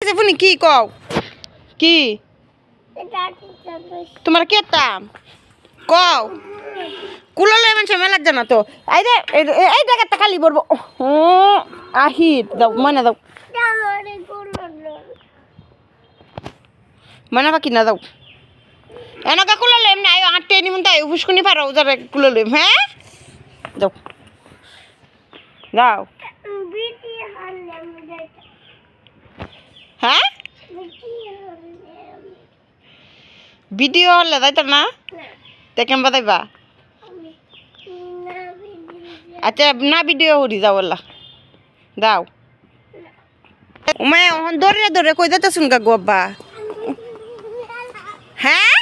Funny, কি কও? কি? তোমার কেতাম কও। কুললে মানুষ মেলার জানা তো। এই রে এই- জায়গাটা খালি ও আহি দাও, মনে দাও। মনে বাকি না, দাও। এনেকা কুললে এমনি আয়ো আটটে নিমন তাই ফুসকুনি পারো যারা কুললে হ্যাঁ? দাও। দাও। হ্যাঁ? ভিডিও হলে তাই না? তে কেমবা তাইবা আচ্ছা না ভিডিও হরি যাও বললা দাও উমে ওহন দৌড়ে দৌড়ে কই দিতে শুন গা গোব্বা হ্যাঁ?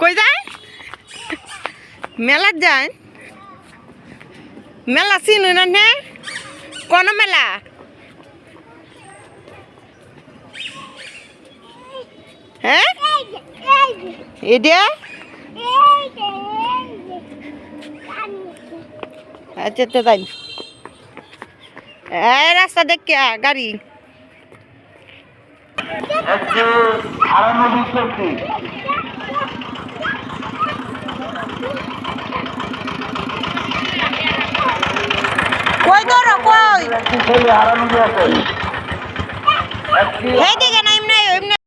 কই যায়? মেলা যায়? মেলা চিনু না নে? কোন মেলা? হ্যাঁ? এটা আচ্ছা তো তাই। রাস্তা দেখ গাড়ি। কই দৌড়ো কই একটি